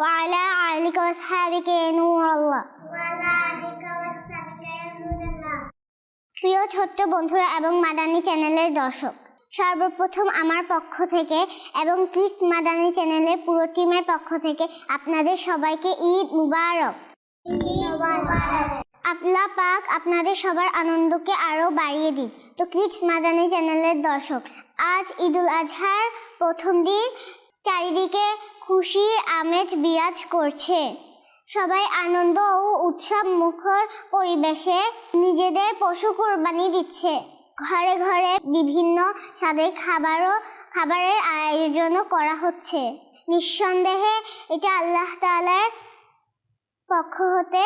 وعلى آلك وأصحابك يا نور الله وعلى آلك وأصحابك يا نور الله প্রিয় ছোট্ট বন্ধুরা এবং মাদানী চ্যানেলের দর্শক সর্বপ্রথম আমার পক্ষ থেকে এবং কিস মাদানী চ্যানেলের পুরো টিমের পক্ষ থেকে আপনাদের সবাইকে ঈদ মুবারক আল্লাহ পাক আপনাদের সবার আনন্দকে আরও বাড়িয়ে দিন তো কিডস মাদানী চ্যানেলের দর্শক আজ ঈদুল আজহার প্রথম দিন চারিদিকে খুশির আমেজ বিরাজ করছে। সবাই আনন্দ ও উৎসব মুখর পরিবেশে নিজেদের পশু কোরবানি দিচ্ছে। ঘরে ঘরে বিভিন্ন স্বাদের খাবারও, খাবারের আয়োজনও করা হচ্ছে। নিঃসন্দেহে এটা আল্লাহ তালার পক্ষ হতে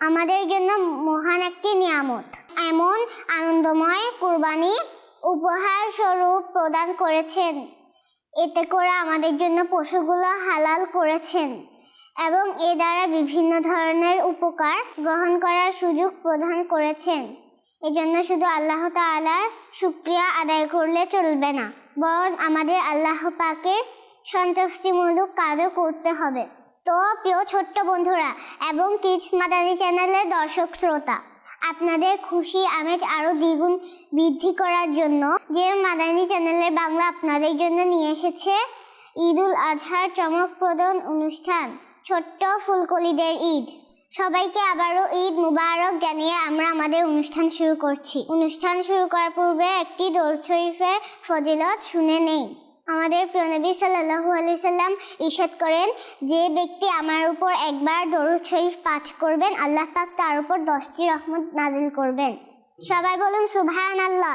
আমাদের জন্য মহান একটি নিয়ামত। এমন আনন্দময় কুরবানি উপহার স্বরূপ প্রদান করেছেন। এতে করে আমাদের জন্য পশুগুলো হালাল করেছেন এবং এ দ্বারা বিভিন্ন ধরনের উপকার গ্রহণ করার সুযোগ প্রদান করেছেন। এজন্য শুধু আল্লাহ তাআলার শুক্রিয়া আদায় করলে চলবে না, বরং আমাদের আল্লাহ পাকের সন্তুষ্টিমূলক কাজও করতে হবে। তো প্রিয় ছোট্ট বন্ধুরা এবং কিডস মাদানী চ্যানেলের দর্শক শ্রোতা আপনাদের খুশি আমেজ আরও দ্বিগুণ বৃদ্ধি করার জন্য যে মাদানী চ্যানেলের বাংলা আপনাদের জন্য নিয়ে এসেছে ঈদুল আজহার চমকপ্রদ অনুষ্ঠান, ছোট্ট ফুলকলিদের ঈদ। সবাইকে আবারও ঈদ মুবারক জানিয়ে আমরা আমাদের অনুষ্ঠান শুরু করছি। অনুষ্ঠান শুরু করার পূর্বে একটি দৌড় শরীফের ফজিলত শুনে নেই। আমাদের প্রিয়নবী সাল্লাহু আলি সাল্লাম ইরশাদ করেন, যে ব্যক্তি আমার উপর একবার দরুদ শরীফ পাঠ করবেন, আল্লাহ পাক তার উপর দশটি রহমত নাজিল করবেন। সবাই বলুন সুবহান আল্লাহ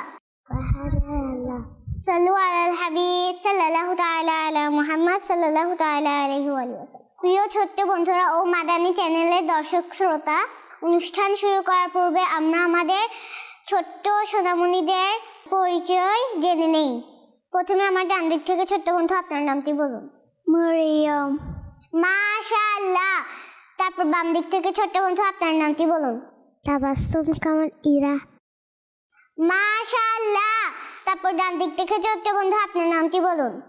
সাল্লু আলাল হাবিব, সাল্লাল্লাহু তাআলা আলা মুহাম্মদ, সাল্লাল্লাহু তাআলা আলাইহি ওয়া প্রিয় ছোট্ট বন্ধুরা ও মাদানী চ্যানেলের দর্শক শ্রোতা, অনুষ্ঠান শুরু করার পূর্বে আমরা আমাদের ছোট্ট সোনামণিদের পরিচয় জেনে নেই। প্রথমে আমার ডান দিক থেকে ছোট্ট বন্ধু আপনার নামটি বলুন। মরিয়ম। মাশাআল্লাহ। তারপর বাম দিক থেকে ছোট্ট বন্ধু আপনার নামটি বলুন। তাবাসসুম কামাল ইরা। মাশাআল্লাহ। তারপর ডান দিক থেকে ছোট্ট বন্ধু আপনার নামটি বলুন।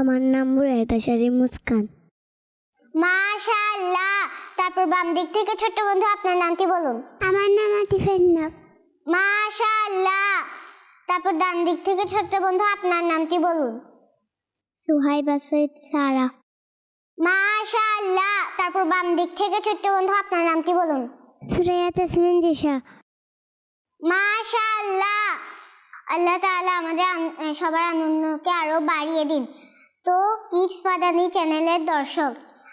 আমার নাম রুয়েতা শারি মুস্কান। মাশাআল্লাহ। তারপর বাম দিক থেকে ছোট্ট বন্ধু আপনার নামটি বলুন। আমার নাম আতিফের নাম মাশাআল্লাহ। তারপর ডান দিক থেকে ছোট্ট বন্ধু আপনার নামটি বলুন। সুহাইবা সৈয়দ সারা। মাশাআল্লাহ! তারপর বাম দিক থেকে ছোট্ট বন্ধু আপনার নামটি বলুন। সুরাইয়া তাসমিন জিশা। মাশাআল্লাহ! আল্লাহ তাআলা আমাদের সবার আনন্দকে আরও বাড়িয়ে দিন। তো কিডস মাদানী চ্যানেলের দর্শক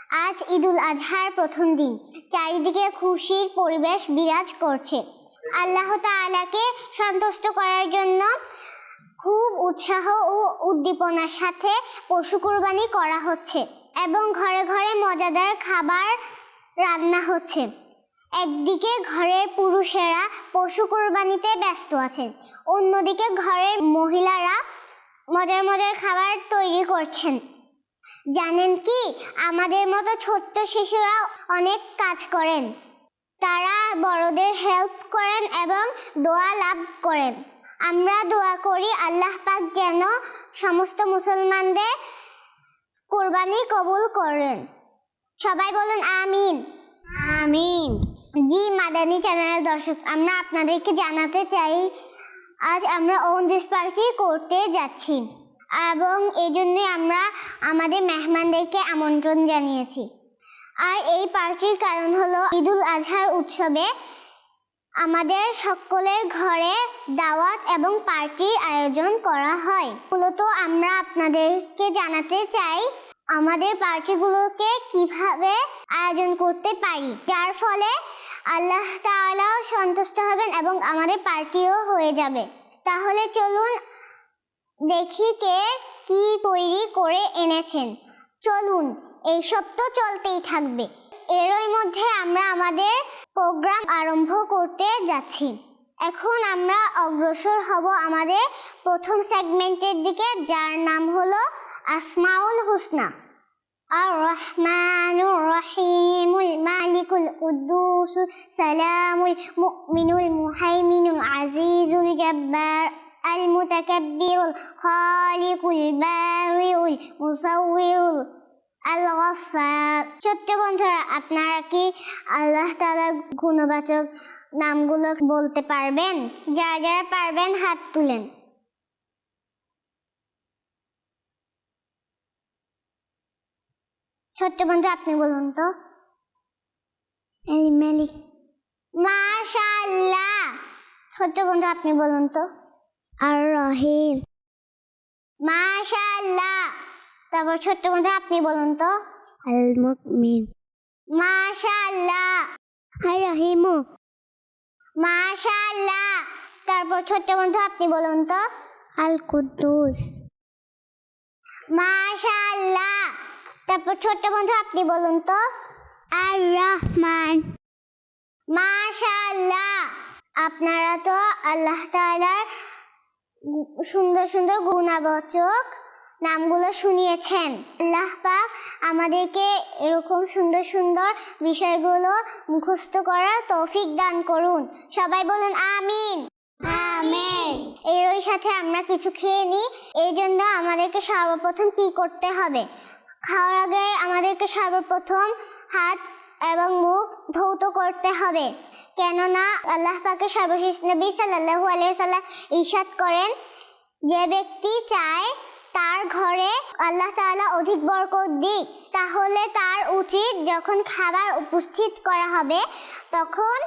আজ ঈদুল আজহার প্রথম দিন। চারিদিকে খুশির পরিবেশ বিরাজ করছে। আল্লাহ তাআলাকে সন্তুষ্ট করার জন্য খুব উৎসাহ ও উদ্দীপনার সাথে পশু কুরবানি করা হচ্ছে এবং ঘরে ঘরে মজাদার খাবার রান্না হচ্ছে। একদিকে ঘরের পুরুষেরা পশু কোরবানিতে ব্যস্ত আছেন, অন্যদিকে ঘরের মহিলারা মজার মজার খাবার তৈরি করছেন। জানেন কি? আমাদের মতো ছোট্ট শিশুরা অনেক কাজ করেন। তারা বড়দের হেল্প করেন এবং দোয়া লাভ করেন। আমরা দোয়া করি আল্লাহ পাক যেন সমস্ত মুসলমানদের কোরবানি কবুল করেন। সবাই বলুন আমিন। আমিন। জি মাদানী চ্যানেলের দর্শক আমরা আপনাদেরকে জানাতে চাই আজ আমরা ওন দিস পার্টি করতে যাচ্ছি এবং এই জন্যই আমরা আমাদের মেহমানদেরকে আমন্ত্রণ জানিয়েছি। আর এই পার্টির কারণ হলো ঈদুল আজহার উৎসবে আমাদের সকলের ঘরে দাওয়াত এবং পার্টির আয়োজন করা হয়। মূলত আমরা আপনাদেরকে জানাতে চাই আমাদের পার্টিগুলোকে কীভাবে আয়োজন করতে পারি। যার ফলে আল্লাহ তাআলাও সন্তুষ্ট হবেন এবং আমাদের পার্টিও হয়ে যাবে। তাহলে চলুন দেখি কে কি তৈরি করে এনেছেন। চলুন এইসব তো চলতেই থাকবে এরই মধ্যে আমরা আমাদের প্রোগ্রাম আরম্ভ করতে যাচ্ছি এখন আমরা অগ্রসর হব আমাদের প্রথম সেগমেন্টের দিকে যার নাম হলো আসমাউল হুসনা الرحمن الرحيم المالك القدوس سلام المؤمن المهيمن العزيز الجبار المتكبر الخالق البارئ المصور আল্লাহ বন্ধুরা আপনারা কি আল্লাহ গুণবাচক নামগুলো বলতে পারবেন? যারা পারবেন হাত তুলেন। বন্ধু আপনি বলুন তো। মেলিক। মাশাল্লাহ ছোট্ট বন্ধু আপনি বলুন তো। আর রহিম। মাশাল্লাহ তারপর ছোট্ট বন্ধু আপনি বলুন তো? আল মুকমিন মাশাআল্লাহ। আর রহিমু। মাশাআল্লাহ। তারপর ছোট্ট বন্ধু আপনি বলুন তো? আল কুদ্দুস মাশাআল্লাহ। তারপর ছোট্ট বন্ধু আপনি বলুন তো? আর রহমান মাশাআল্লাহ। আপনারা তো আল্লাহ তাআলার সুন্দর সুন্দর গুণাবচক নামগুলো শুনিয়েছেন। আল্লাহ পাক আমাদেরকে এরকম সুন্দর সুন্দর বিষয়গুলো মুখস্থ করার তৌফিক দান করুন। সবাই বলুন আমিন। আমিন। এরই সাথে আমরা কিছু খেয়ে নিই। এই জন্য আমাদেরকে সর্বপ্রথম কি করতে হবে? খাওয়ার আগে আমাদেরকে সর্বপ্রথম হাত এবং মুখ ধৌত করতে হবে। কেননা আল্লাহ পাকে সর্বশেষ নবী সাল্লাল্লাহু আলাইহি সাল্লাম ইরশাদ করেন যে ব্যক্তি চায় তার ঘরে আল্লাহ তাআলা অধিক বরকত দিক, তাহলে তার উচিত যখন খাবার উপস্থিত করা হবে, তখন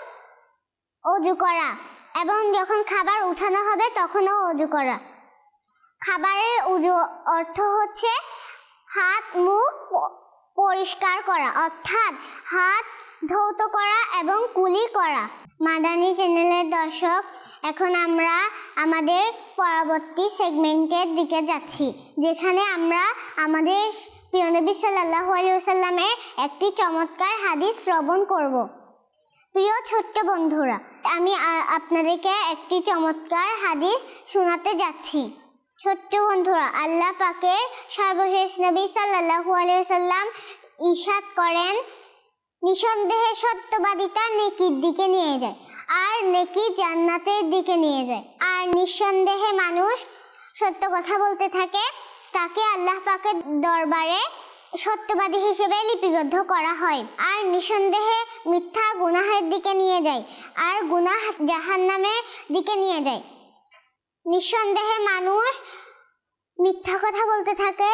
অজু করা এবং যখন খাবার উঠানো হবে, তখনও অজু করা। খাবারের উজু অর্থ হচ্ছে হাত মুখ পরিষ্কার করা, অর্থাৎ হাত ধৌত করা এবং কুলি করা। মাদানি চ্যানেলের দর্শক, এখন আমরা আমাদের পরবর্তী সেগমেন্টের দিকে যাচ্ছি, যেখানে আমরা আমাদের প্রিয় নবী সাল্লাল্লাহু আলাইহি একটি চমৎকার হাদিস শ্রবণ করব। প্রিয় ছোট্ট বন্ধুরা, আমি আপনাদেরকে একটি চমৎকার হাদিস শোনাতে যাচ্ছি। ছোট্ট বন্ধুরা, আল্লাহ পাকে সর্বশেষ নবী সাল্লাল্লাহু আলাইহি সাল্লাম ইরশাদ করেন, নিঃসন্দেহে সত্যবাদিতা নেকির দিকে নিয়ে যায়। আর নেকি জান্নাতের দিকে নিয়ে যায়। আর নিঃসন্দেহে মানুষ সত্য কথা বলতে থাকে, তাকে আল্লাহ পাকের দরবারে সত্যবাদী হিসেবে লিপিবদ্ধ করা হয়। আর নিঃসন্দেহে মিথ্যা গুনাহের দিকে নিয়ে যায়, আর গুনাহ জাহান্নামের দিকে নিয়ে যায়। নিঃসন্দেহে মানুষ মিথ্যা কথা বলতে থাকে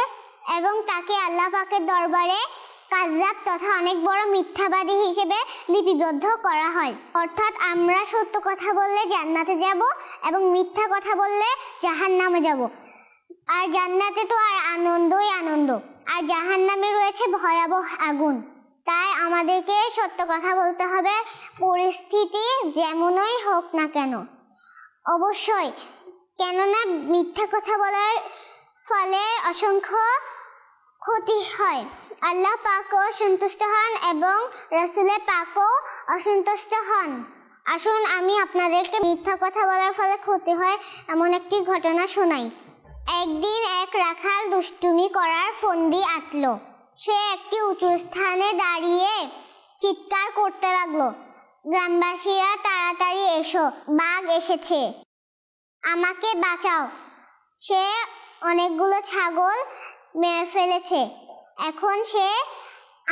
এবং তাকে আল্লাহ পাকের দরবারে কাজাব তথা অনেক বড় মিথ্যাবাদী হিসেবে লিপিবদ্ধ করা হয়। অর্থাৎ আমরা সত্য কথা বললে জান্নাতে যাব এবং মিথ্যা কথা বললে জাহান্নামে যাব। আর জান্নাতে তো আর আনন্দই আনন্দ। আর জাহান্নামে রয়েছে ভয়াবহ আগুন। তাই আমাদেরকে সত্য কথা বলতে হবে, পরিস্থিতি যেমনই হোক না কেন। অবশ্যই, কেননা মিথ্যা কথা বলার ফলে অসংখ্য ক্ষতি হয়। আল্লাহ পাকও সন্তুষ্ট হন এবং রসুলের পাকও অসন্তুষ্ট হন। আসুন, আমি আপনাদেরকে মিথ্যা কথা বলার ফলে ক্ষতি হয় এমন একটি ঘটনা শোনাই। একদিন এক রাখাল দুষ্টুমি করার ফন্দি আটল। সে একটি উঁচু স্থানে দাঁড়িয়ে চিৎকার করতে লাগল। গ্রামবাসীরা তাড়াতাড়ি এসো, বাঘ এসেছে। আমাকে বাঁচাও। সে অনেকগুলো ছাগল মেরে ফেলেছে। এখন সে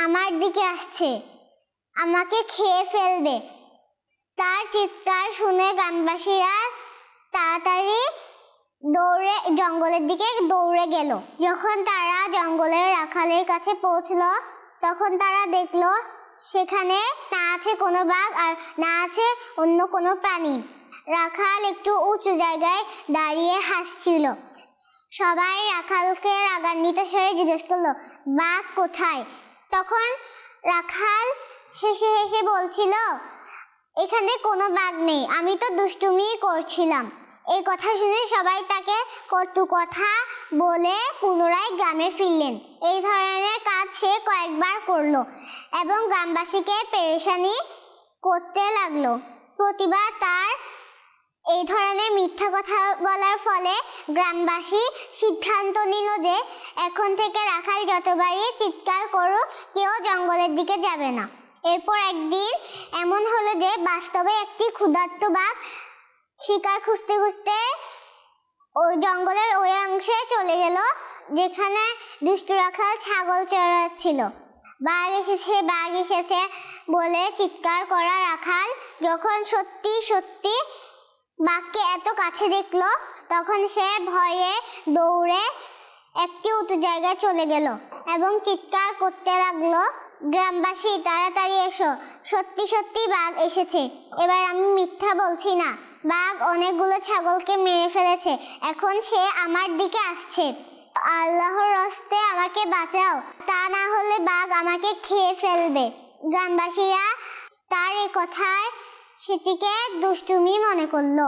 আমার দিকে আসছে। আমাকে খেয়ে ফেলবে। তার চিৎকার শুনে গ্রামবাসীরা তাড়াতাড়ি দৌড়ে, জঙ্গলের দিকে দৌড়ে গেল। যখন তারা জঙ্গলের রাখালের কাছে পৌঁছলো, তখন তারা দেখল, সেখানে না আছে কোনো বাঘ আর না আছে অন্য কোনো প্রাণী। রাখাল একটু উঁচু জায়গায় দাঁড়িয়ে হাসছিল। সবাই রাখালকে রাগান্বিত স্বরে জিজ্ঞেস করল বাঘ কোথায়? তখন রাখাল হেসে হেসে বলছিল, এখানে কোনো বাঘ নেই, আমি তো দুষ্টুমি করছিলাম। এই কথা শুনে সবাই তাকে কটু কথা বলে পুনরায় গ্রামে ফিরলেন। এই ধরনের কাজ সে কয়েকবার করল এবং গ্রামবাসীকে পেরেশানি করতে লাগল। প্রতিবার তার মিথ্যা কথা বলার ফলে গ্রামবাসী সিদ্ধান্ত নিল যে এখন থেকে রাখাল যতবারই চিৎকার করুক, কেউ জঙ্গলের দিকে যাবে না। এরপর একদিন এমন হলো যে বাস্তবে একটি ক্ষুধার্ত বাঘ শিকার খুঁজতে খুঁজতে ওই জঙ্গলের ওই অংশে চলে গেল, যেখানে দুষ্টু রাখাল ছাগল চড়াচ্ছিল। বাঘ এসেছে বাঘ এসেছে বলে চিৎকার করা রাখাল যখন সত্যি সত্যি বাঘকে এত কাছে দেখল, তখন সে ভয়ে দৌড়ে একটি উঁচু জায়গায় চলে গেল এবং চিৎকার করতে লাগল, গ্রামবাসী, তাড়াতাড়ি এসো। সত্যি সত্যি বাঘ এসেছে। এবার আমি মিথ্যা বলছি না। বাঘ অনেকগুলো ছাগলকে মেরে ফেলেছে। এখন সে আমার দিকে আসছে। আল্লাহর রস্তে আমাকে বাঁচাও। তা না হলে বাঘ আমাকে খেয়ে ফেলবে। গ্রামবাসীরা তার এই কথায় সেটিকে দুষ্টুমি মনে করল।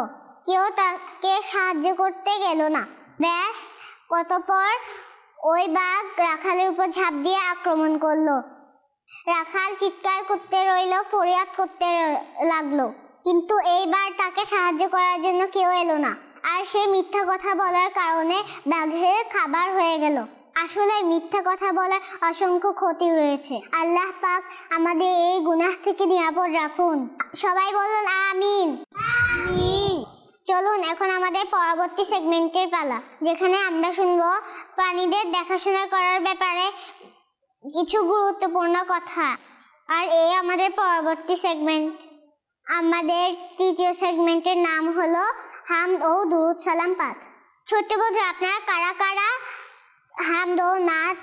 কেউ তাকে সাহায্য করতে গেল না। ব্যাস, কতপর ওই বাঘ রাখালের উপর ঝাঁপ দিয়ে আক্রমণ করল। রাখাল চিৎকার করতে রইল, ফরিয়াদ করতে লাগল। কিন্তু এইবার তাকে সাহায্য করার জন্য কেউ এলো না। আর সে মিথ্যা কথা বলার কারণে বাঘের খাবার হয়ে গেল। আসলে মিথ্যা কথা বলার অসংখ্য ক্ষতি রয়েছে। আল্লাহ পাক আমাদের এই গুনাহ থেকে নিরাপদ রাখুন। সবাই বলুন, আমিন। চলুন, এখন আমাদের পরবর্তী সেগমেন্টের পালা, যেখানে আমরা শুনব প্রাণীদের দেখাশোনা করার ব্যাপারে কিছু গুরুত্বপূর্ণ কথা। আর এই আমাদের পরবর্তী সেগমেন্ট আমাদের তৃতীয় সেগমেন্টের নাম হলো হাম ও দুরুদ সালাম পাঠ। ছোট্ট বন্ধু আপনারা কারা কারা হাম দো নাচ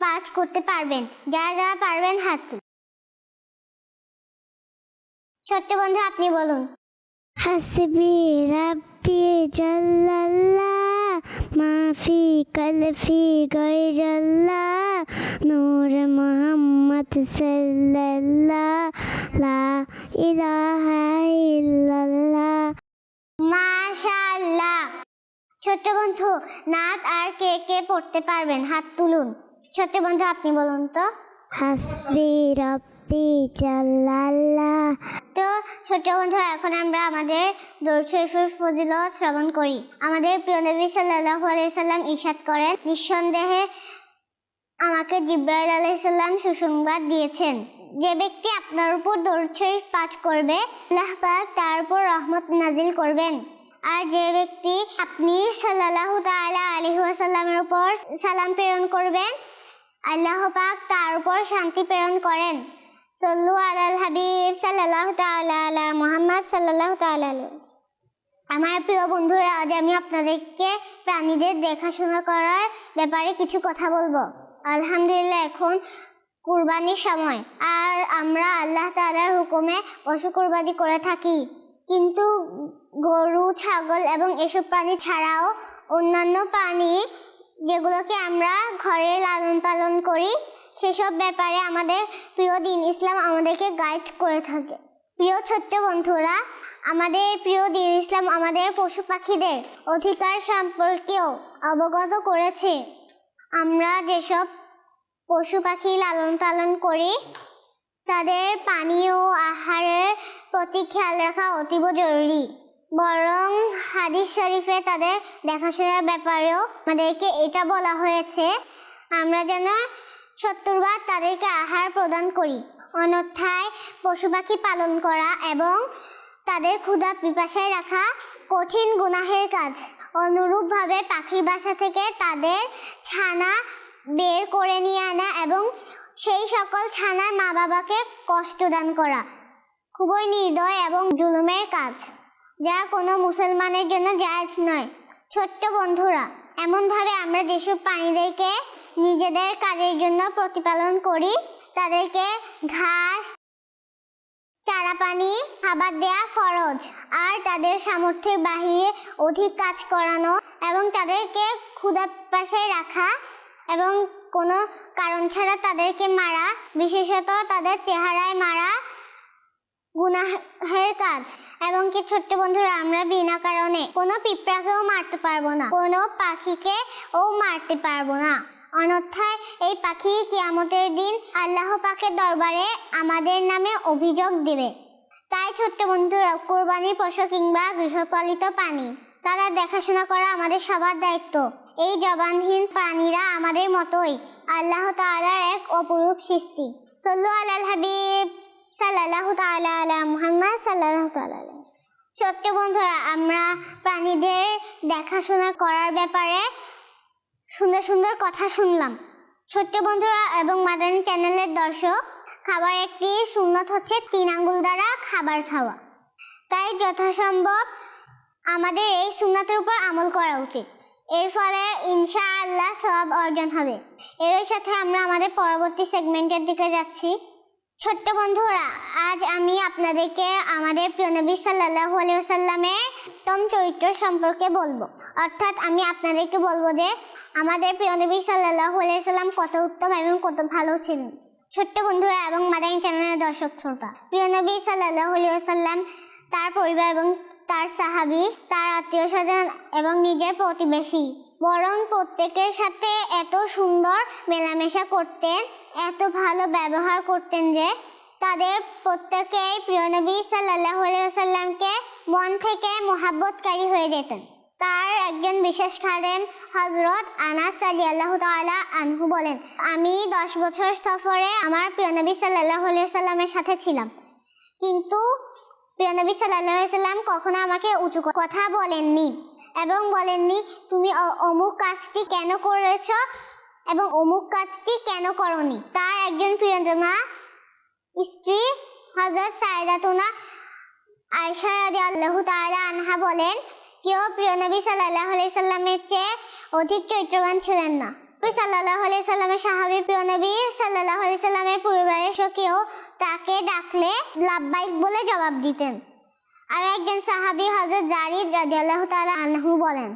পাঠ করতে পারবেন, যা যা পারবেন হাত। তুলুন ছোট্ট বন্ধু, আপনি বলুন। হাসবি রাব্বি জাল্লাল্লাহ, মাফি কলফি গৈরাল্লাহ নূর মোহাম্মদ সাল্লাল্লাহ, লা ইলাহা ইল্লাল্লাহ। ছোট্ট বন্ধু নাট আর কে কে পড়তে পারবেন? হাত তুলুন। ছোট্ট বন্ধু আপনি বলুন তো। হাসবি রব্বি তো ছোট বন্ধু এখন আমরা আমাদের দর্শফুর ফজিলত শ্রবণ করি। আমাদের প্রিয় নবী সাল্লাল্লাহু আলাইহি সাল্লাম করেন নিঃসন্দেহে আমাকে জিব্রাইল আলাইসাল্লাম সুসংবাদ দিয়েছেন। যে ব্যক্তি আপনার উপর দরুদ শরীফ পাঠ করবে আল্লাহ পাক তার উপর রহমত নাজিল করবেন। আর যে ব্যক্তি আপনি সাল্লাল্লাহু তাআলা আলাইহি ওয়াসাল্লামের উপর সালাম প্রেরণ করবেন, আল্লাহ পাক তার উপর শান্তি প্রেরণ করেন। সল্লু আলাল হাবিব সাল্লাল্লাহু তাআলা আলা মুহাম্মদ সাল্লাল্লাহু তাআলা আমার প্রিয় বন্ধুরা, আজ আমি আপনাদেরকে প্রাণীদের দেখাশোনা করার ব্যাপারে কিছু কথা বলব। আলহামদুলিল্লাহ, এখন কুরবানির সময় আর আমরা আল্লাহ তাআলার হুকুমে পশু কুরবানি করে থাকি। কিন্তু গরু, ছাগল এবং এসব প্রাণী ছাড়াও অন্যান্য প্রাণী যেগুলোকে আমরা ঘরে লালন পালন করি, সেসব ব্যাপারে আমাদের প্রিয় দিন ইসলাম আমাদেরকে গাইড করে থাকে। প্রিয় ছোট্ট বন্ধুরা, আমাদের প্রিয় দিন ইসলাম আমাদের পশু পাখিদের অধিকার সম্পর্কেও অবগত করেছে। আমরা যেসব পশু পাখি লালন পালন করি, তাদের পানি ও আহারের প্রতি খেয়াল রাখা অতীব জরুরি। বরং হাদিস শরীফে তাদের দেখাশোনার ব্যাপারেও আমাদেরকে এটা বলা হয়েছে, আমরা যেন সত্তরবার তাদেরকে আহার প্রদান করি। অন্যথায় পশু পাখি পালন করা এবং তাদের ক্ষুধা পিপাসায় রাখা কঠিন গুনাহের কাজ। অনুরূপভাবে পাখির বাসা থেকে তাদের ছানা বের করে নিয়ে আনা এবং সেই সকল ছানার মা বাবাকে কষ্ট দান করা। খুবই নির্দয় এবং জুলুমের কাজ। যা কোনো মুসলমানের জন্য জায়জ নয়। ছোট্ট বন্ধুরা, এমনভাবে আমরা যেসব প্রাণীদেরকে নিজেদের কাজের জন্য প্রতিপালন করি, তাদেরকে ঘাস চারা পানি খাবার দেয়া ফরজ। আর তাদের সামর্থ্যের বাহিরে অধিক কাজ করানো এবং তাদেরকে ক্ষুধা পাশায় রাখা এবং কোনো কারণ ছাড়া তাদেরকে মারা, বিশেষত তাদের চেহারায় মারা গুনাহের কাজ। এবং কি ছোট্ট বন্ধুরা, আমরা বিনা কারণে কোনো পিঁপড়াকেও মারতে পারব না, কোনো পাখিকে ও মারতে পারব না। অন্যথায় এই পাখি কিয়ামতের দিন আল্লাহ পাকের দরবারে আমাদের নামে অভিযোগ দেবে। তাই ছোট্ট বন্ধুরা, কোরবানির পশু কিংবা গৃহপালিত প্রাণী, তারা দেখাশোনা করা আমাদের সবার দায়িত্ব। এই জবানহীন প্রাণীরা আমাদের মতোই আল্লাহ তাআলার এক অপরূপ সৃষ্টি। সল্লু আলাল হাবিব। সাল্লাল্লাহু তাআলা আলা মুহাম্মদ তাআলা আলাইহি। ছোট্ট বন্ধুরা, আমরা প্রাণীদের দেখাশোনা করার ব্যাপারে সুন্দর সুন্দর কথা শুনলাম। ছোট্ট বন্ধুরা এবং মাদানী চ্যানেলের দর্শক, খাবার একটি সুন্নত হচ্ছে তিন আঙ্গুল দ্বারা খাবার খাওয়া। তাই যথাসম্ভব আমাদের এই সুন্নতের উপর আমল করা উচিত। এর ফলে ইনশাআল্লাহ সব অর্জন হবে। এর সাথে আমরা আমাদের পরবর্তী সেগমেন্টের দিকে যাচ্ছি। ছোট্ট বন্ধুরা, আজ আমি আপনাদেরকে আমাদের প্রিয় নবী সাল্লাল্লাহু আলাইহি ওয়াসাল্লামের উত্তম চরিত্র সম্পর্কে বলব। অর্থাৎ আমি আপনাদেরকে বলব যে, আমাদের প্রিয় নবী সাল্লাল্লাহু আলাইহি সাল্লাম কত উত্তম এবং কত ভালো ছিলেন। ছোট্ট বন্ধুরা এবং মাদানী চ্যানেলের দর্শক শ্রোতা, প্রিয় নবী সাল্লাল্লাহু আলাইহি ওয়াসাল্লাম তার পরিবার এবং তার সাহাবী, তার আত্মীয় স্বজন এবং নিজের প্রতিবেশী। বরং প্রত্যেকের সাথে এত সুন্দর মেলামেশা করতেন, এত ভালো ব্যবহার করতেন যে তাদের প্রত্যেকেই প্রিয় নবী সাল্লাল্লাহু আলাইহি মন থেকে মোহাব্বতকারী হয়ে যেতেন। তার একজন বিশেষ খাদেম হজরত আনাস আলী আল্লাহ তাআলা আনহু বলেন, আমি দশ বছর সফরে আমার প্রিয় নবী সাল্লাল্লাহু সাল্লামের সাথে ছিলাম। কিন্তু প্রিয় নবী সাল্লাল্লাহু সাল্লাম কখনো আমাকে উঁচু কথা বলেননি। এবং বলেননি, তুমি অমুক কাজটি কেন করেছ এবং অমুক কাজটি কেন করনি? তার একজন প্রিয়তমা স্ত্রী হজরত সাইদাতুনা আয়সা রাদি আল্লাহ তাআলা আনহা বলেন, কেউ প্রিয় নবী সাল্লাল্লাহু আলাইহি সাল্লামের চেয়ে অধিক চরিত্রবান ছিলেন না। নবী সাল্লাল্লাহু আলাইহি সাল্লামের সাহাবী প্রিয় নবী সাল্লাল্লাহু আলাইহি সাল্লামের পরিবারের কেউ তাকে ডাকলে লাব্বাইক বলে জবাব দিতেন। আর একজন সাহাবী হযরত জারিদ রাদিয়াল্লাহু তাআলা আনহু বলেন,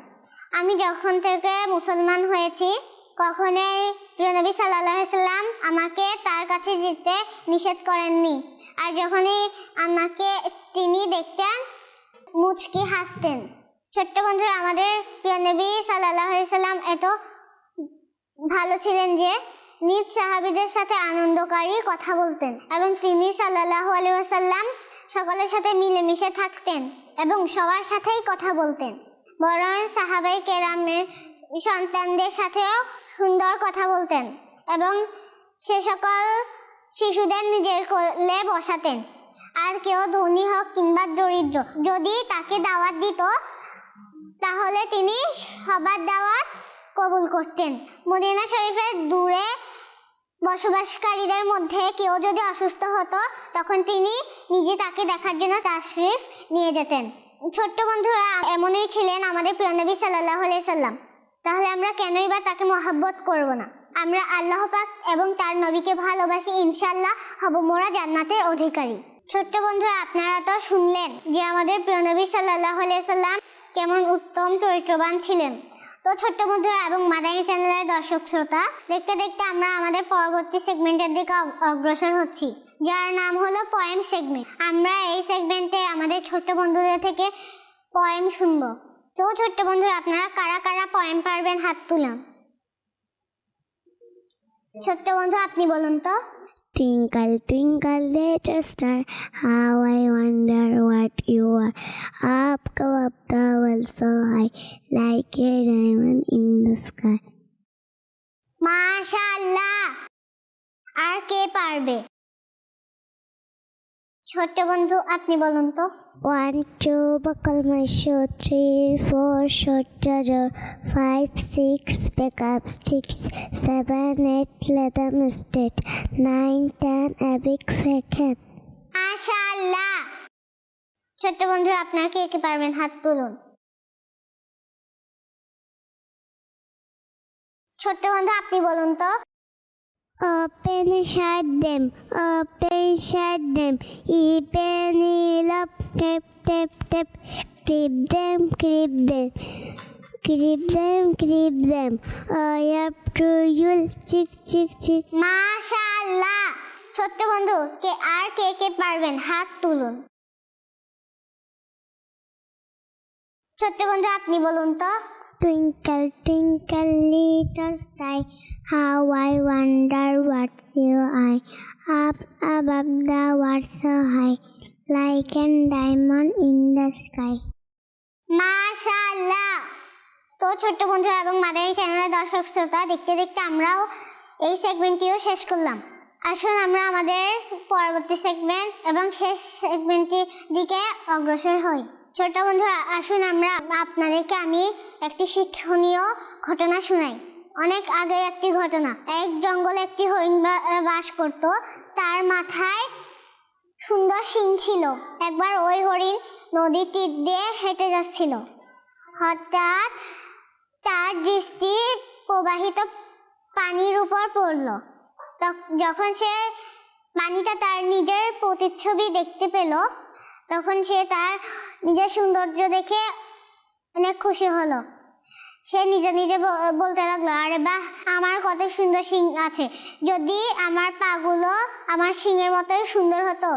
আমি যখন থেকে মুসলমান হয়েছি, কখনোই প্রিয় নবী সাল্লাল্লাহু সাল্লাম আমাকে তার কাছে যেতে নিষেধ করেননি। আর যখনই আমাকে তিনি দেখতেন, মুচকি হাসতেন। ছোট্ট বন্ধুরা, আমাদের প্রিয় নবী সাল্লাল্লাহু সাল্লাম এত ভালো ছিলেন যে নিজ সাহাবীদের সাথে আনন্দকারী কথা বলতেন এবং তিনি সাল্লাল্লাহু আলাইহি ওয়াসাল্লাম সকলের সাথে মিলেমিশে থাকতেন এবং সবার সাথেই কথা বলতেন। বরং সাহাবাই কেরামের সন্তানদের সাথেও সুন্দর কথা বলতেন এবং সে সকল শিশুদের নিজের কোলে বসাতেন। আর কেউ ধনী হোক কিংবা দরিদ্র, যদি তাকে দাওয়াত দিত, তাহলে তিনি সবার দাওয়াত কবুল করতেন। মদিনা শরীফের দূরে বসবাসকারীদের মধ্যে কেউ যদি অসুস্থ হতো, তখন তিনি নিজে তাকে দেখার জন্য তাশরিফ নিয়ে যেতেন। ছোট্ট বন্ধুরা, এমনই ছিলেন আমাদের প্রিয় নবী আলাইহি সাল্লাম। তাহলে আমরা কেনই বা তাকে মহাব্বত করব না? আমরা আল্লাহ পাক এবং তার নবীকে ভালোবাসি ইনশাল্লাহ হব মোরা জান্নাতের অধিকারী। ছোট্ট বন্ধুরা, আপনারা তো শুনলেন যে আমাদের প্রিয় নবী আলাইহি সাল্লাম কেমন উত্তম চরিত্রবান ছিলেন। তো ছোট্ট বন্ধুরা এবং মাদানী চ্যানেলের দর্শক শ্রোতা, দেখতে দেখতে আমরা আমাদের পরবর্তী সেগমেন্টের দিকে অগ্রসর হচ্ছি, যার নাম হলো পয়েম সেগমেন্ট আমরা এই সেগমেন্টে আমাদের ছোট্ট বন্ধুদের থেকে পয়েম শুনব। তো ছোট্ট বন্ধুরা, আপনারা কারা কারা পয়েম পারবেন হাত তুলাম ছোট্ট বন্ধু, আপনি বলুন তো। Twinkle, twinkle, little star, how I wonder what you are. Up go up the world so high, like a diamond in the sky. মাশাল্লাহ আর কে পারবে ছোট্ট বন্ধু আপনি বলুন তো One, two, buckle my shoe, three, four, short charger, five, six, pick up sticks, seven, eight, let them nine, ten, a big fake hen. মাশাআল্লাহ ছোট্ট বন্ধু আপনারা কে কে পারবেন হাত তুলুন ছোট্ট বন্ধু আপনি বলুন তো Open shut them, open shut them, open it up, tap tap tap, creep them, creep them, creep them, creep them. I up to you, chick chick chick. মাশাআল্লাহ ছোট্ট বন্ধু কে আর কে কে পারবেন হাত তুলুন ছোট্ট বন্ধু আপনি বলুন তো Twinkle, twinkle, little star, how I wonder what's your eye. Up above the world so high, like a diamond in the sky. মাশাআল্লাহ। তো ছোট্ট বন্ধুরা এবং মাদানী চ্যানেলের দর্শক শ্রোতা, দেখতে দেখতে আমরাও এই সেগমেন্টটিও শেষ করলাম। আসুন আমরা আমাদের পরবর্তী সেগমেন্ট এবং শেষ সেগমেন্টটির দিকে অগ্রসর হই। ছোট্ট বন্ধুরা, আসুন আমরা আপনাদেরকে আমি একটি শিক্ষণীয় ঘটনা শোনাই। অনেক আগের একটি ঘটনা। এক জঙ্গলে একটি হরিণ বাস করত। তার মাথায় সুন্দর শিং ছিল। একবার ওই হরিণ নদীর তীর দিয়ে হেঁটে যাচ্ছিল। হঠাৎ তার দৃষ্টি প্রবাহিত পানির উপর পড়ল। যখন সে পানিটা তার নিজের প্রতিচ্ছবি দেখতে পেল, তখন সে তার নিজের সৌন্দর্য দেখে অনেক খুশি হলো। সে নিজে নিজে বলতে লাগল, আরে বাহ, আমার কত সুন্দর শিং আছে। যদি আমার পাগুলো আমার শিংয়ের মতোই সুন্দর হতো,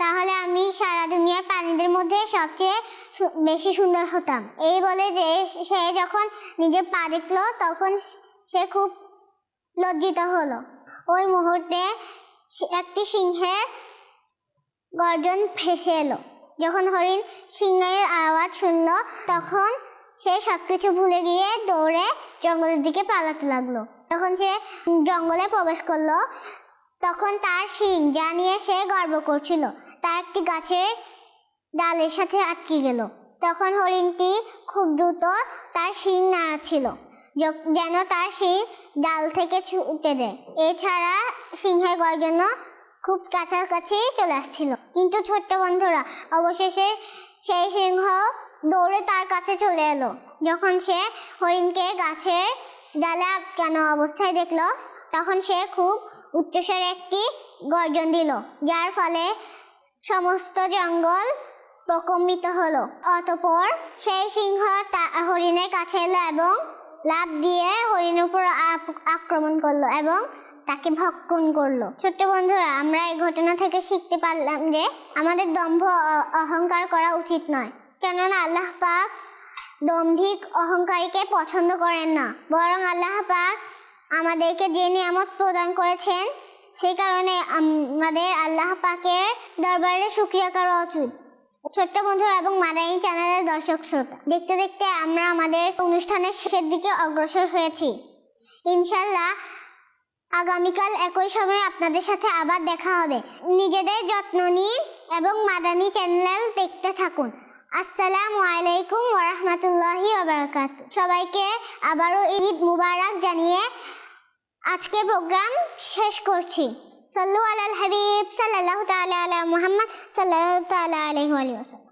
তাহলে আমি সারা দুনিয়ার প্রাণীদের মধ্যে সবচেয়ে বেশি সুন্দর হতাম। এই বলে যে সে যখন নিজের পা দেখল, তখন সে খুব লজ্জিত হলো। ওই মুহূর্তে একটি সিংহের গর্জন ভেসে এলো। যখন হরিণ সিংহের আওয়াজ শুনলো, তখন সে সবকিছু ভুলে গিয়ে দৌড়ে জঙ্গলের দিকে পালাতে লাগল। তখন সে জঙ্গলে প্রবেশ করল, তখন তার শিং যা নিয়ে সে গর্ব করছিল, তা একটি গাছের ডালের সাথে আটকে গেল। তখন হরিণটি খুব দ্রুত তার শিং নাড়াচ্ছিল যেন তার শিং ডাল থেকে ছুটে যায়। এছাড়া সিংহের গর্জনও খুব কাছাকাছি চলে আসছিল। কিন্তু ছোট্ট বন্ধুরা, অবশেষে সেই সিংহ দৌড়ে তার কাছে চলে এলো। যখন সে হরিণকে গাছের ডালে আটকানো অবস্থায় দেখল, তখন সে খুব উচ্চস্বরে একটি গর্জন দিল, যার ফলে সমস্ত জঙ্গল প্রকম্পিত হলো। অতপর সেই সিংহ তা- হরিণের কাছে এলো এবং লাফ দিয়ে হরিণের উপর আক্রমণ করল এবং তাকে ভক্ষণ করল। ছোট্ট বন্ধুরা, আমরা এই ঘটনা থেকে শিখতে পারলাম যে আমাদের দম্ভ অহংকার করা উচিত নয়। কেননা আল্লাহ পাক দম্ভিক অহংকারীকে পছন্দ করেন না। বরং আল্লাহ পাক আমাদেরকে যে নিয়ামত প্রদান করেছেন, সেই কারণে আমাদের আল্লাহ পাকের দরবারে শুক্রিয়া করা উচিত। ছোট্ট বন্ধুরা এবং মাদানী চ্যানেলের দর্শক শ্রোতা, দেখতে দেখতে আমরা আমাদের অনুষ্ঠানের শেষের দিকে অগ্রসর হয়েছি। ইনশাল্লাহ আগামীকাল একই সময় আপনাদের সাথে আবার দেখা হবে। নিজেদের যত্ন নিন এবং মাদানী চ্যানেল দেখতে থাকুন। আসসালামু আলাইকুম ওরহমতুল্লাহি ওবরাকাত সবাইকে আবারও ঈদ মুবারক জানিয়ে আজকে প্রোগ্রাম শেষ করছি। সল্লু আলাল হাবিব সাল্লাল্লাহু তাআলা আলা মুহাম্মদ সাল্লাল্লাহু তাআলা আলাইহি ওয়া সাল্লাম।